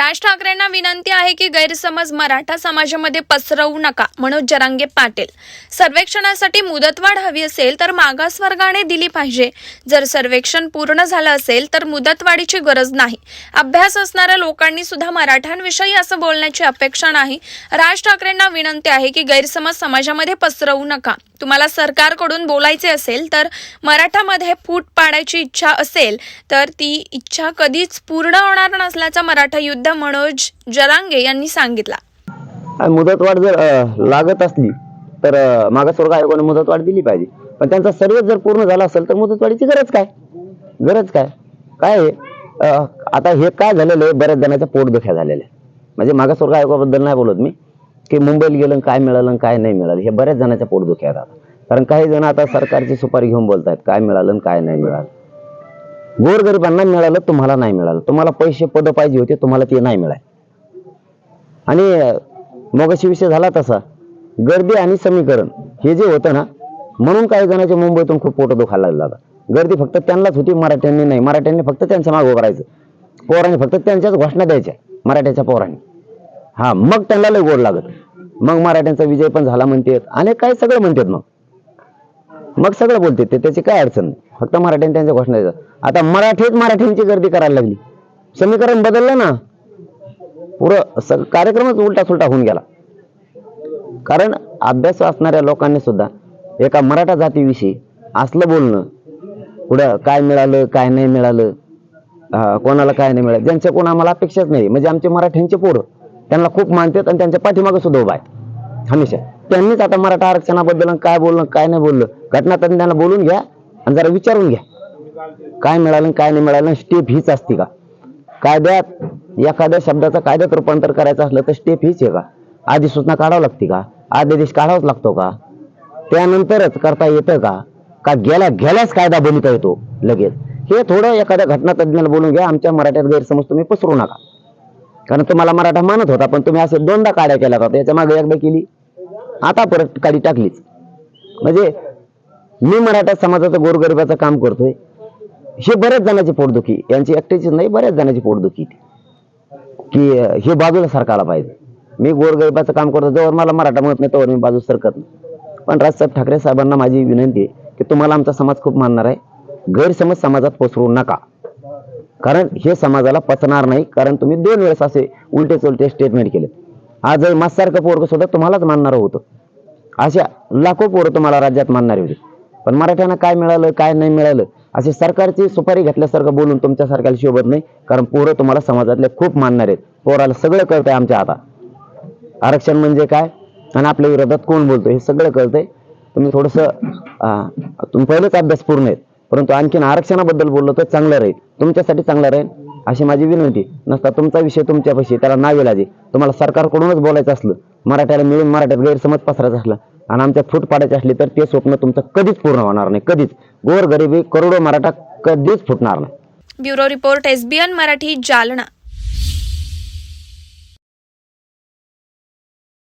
राज ठाकरेंना विनंती आहे की गैरसमज मराठा समाजामध्ये पसरवू नका मनोज जरांगे पाटील. सर्वेक्षणासाठी मुदतवाढ हवी असेल तर मागासवर्गाने दिली पाहिजे. जर सर्वेक्षण पूर्ण झालं असेल तर मुदतवाढीची गरज नाही. अभ्यास असणाऱ्या लोकांनी सुद्धा मराठ्यांविषयी असं बोलण्याची अपेक्षा नाही. राज ठाकरेंना विनंती आहे की गैरसमज समाजामध्ये पसरवू नका. तुम्हाला सरकारकडून बोलायचे असेल तर मराठामध्ये फूट पाडायची इच्छा असेल तर ती इच्छा कधीच पूर्ण होणार नसल्याचा मराठा युद्ध मनोज जरांगे यांनी सांगितला. मुदतवाढ जर लागत असली तर मागासवर्ग आयोगाने मुदतवाढ दिली पाहिजे. पण त्यांचा सर्व जर पूर्ण झाला असेल तर मुदतवाढीची गरज काय? गरज काय? काय आहे आता हे काय झालेलं आहे? बऱ्याच जणांच्या पोटदुख्या झालेल्या म्हणजे मागासवर्ग आयोगाबद्दल नाही बोलत मी. की मुंबईला गेलं काय मिळालं काय नाही मिळालं हे बऱ्याच जणांच्या पोटदुख्या आहेत आता. कारण काही जण आता सरकारची सुपारी घेऊन बोलतायत काय मिळालं काय नाही मिळालं. गोरगरिबांना मिळालं तुम्हाला नाही मिळालं. तुम्हाला पैसे पद पाहिजे होते तुम्हाला ते नाही मिळाले. आणि मगाशी विषय झाला तसा. गर्दी आणि समीकरण हे जे होतं ना म्हणून काही जणांच्या मुंबईतून खूप पोट दुखायला लागला होता गर्दी फक्त त्यांनाच होती मराठ्यांनी नाही. मराठ्यांनी फक्त त्यांच्या मागं करायचं पोरांनी फक्त त्यांच्याच घोषणा द्यायच्या मराठ्याच्या पोरांनी. हा मग त्यांना लय गोड लागत. मग मराठ्यांचा विजय पण झाला म्हणतात. आणि काय सगळं म्हणतात मग. मग सगळं बोलते ते त्याची काय अडचण नाही. फक्त मराठ्यांनी त्यांच्या घोषणा देतात आता मराठीच मराठ्यांची गर्दी करायला लागली. समीकरण बदललं ना. पुरं स- कार्यक्रमच उलटा सुलटा होऊन गेला. कारण अभ्यास असणाऱ्या लोकांनी सुद्धा एका मराठा जातीविषयी असलं बोलणं पुढं काय मिळालं काय नाही मिळालं कोणाला काय नाही मिळालं ज्यांच्या कोण आम्हाला अपेक्षाच नाही. म्हणजे आमचे मराठ्यांचे पोरं त्यांना खूप मानतात आणि त्यांच्या पाठीमागं सुद्धा उभा आहे हमेशा. त्यांनीच आता मराठा आरक्षणाबद्दल काय बोलणं काय नाही बोललं घटना त्यांना बोलून घ्या आणि जरा विचारून घ्या. काय मिळालं काय नाही मिळालं स्टेप हीच असते का? कायद्यात एखाद्या शब्दाचं कायद्यात रूपांतर करायचं असलं तर स्टेप हीच आहे का? आधी सूचना काढावं लागते का? आदेश काढावाच लागतो का? त्यानंतरच करता येतं का? का गेल्या गेल्याच कायदा बनता येतो लगेच? हे थोडं एखाद्या घटना तज्ज्ञाला बोलून घ्या आमच्या मराठ्यात गैरसमज तुम्ही पसरू नका. कारण तुम्हाला मराठा मानत होता पण तुम्ही असे दोनदा काड्या केल्या होत्या याच्या मागे एकदा केली. आता परत काडी टाकलीच. म्हणजे मी मराठा समाजाचं गोरगरिबाचं काम करतोय. हे बऱ्याच जणांची पोटदुखी यांची एकट्याचीच नाही बऱ्याच जणांची पोटदुखी की हे बाजूला सरकायला पाहिजे. मी गोरगरिबाचं काम करतो जवळ मला मराठा म्हणत नाही तोवर मी बाजू सरकत नाही. पण राजसाहेब ठाकरे साहेबांना माझी विनंती आहे की तुम्हाला आमचा समाज खूप मानणार आहे. गैरसमज समाजात पसरू नका. कारण हे समाजाला पचणार नाही कारण तुम्ही दोन वेळेस असे उलटे चुलटे स्टेटमेंट केले आज मासारखं पोरगं सुद्धा तुम्हालाच मानणार होतं. अशा लाखो पोरं तुम्हाला राज्यात मानणारे होते. पण मराठ्यांना काय मिळालं काय नाही मिळालं असे सरकारची सुपारी घेतल्यासारखं बोलून तुमच्यासारख्याला शोभत नाही कारण पोरं तुम्हाला समाजातले खूप मानणार आहेत. पोराला सगळं कळतंय आमच्या आता. आरक्षण म्हणजे काय? आणि आपल्या विरोधात कोण बोलतो हे सगळं कळतंय. तुम्ही थोडंसं अं, तुम्ही पहिलेच अभ्यास पूर्ण आहेत. परंतु आणखीन आरक्षणाबद्दल बोललो तर चांगलं राहील. तुमच्यासाठी चांगलं राहील अशी माझी विनंती. नसता तुमचा विषय तुमच्यापाशी त्याला नावे लाजे. तुम्हाला सरकारकडूनच बोलायचं असलं मराठ्याला मिळून मराठ्यात गैरसमज पसरायचं असलं आणि आमच्या फूट पाडायचे असले तर ते स्वप्न तुमचं कधीच पूर्ण होणार नाही. कधीच. गोर गरिबी करोडो मराठा कधीच फुटणार नाही. Bureau report SBN Marathi Jalna.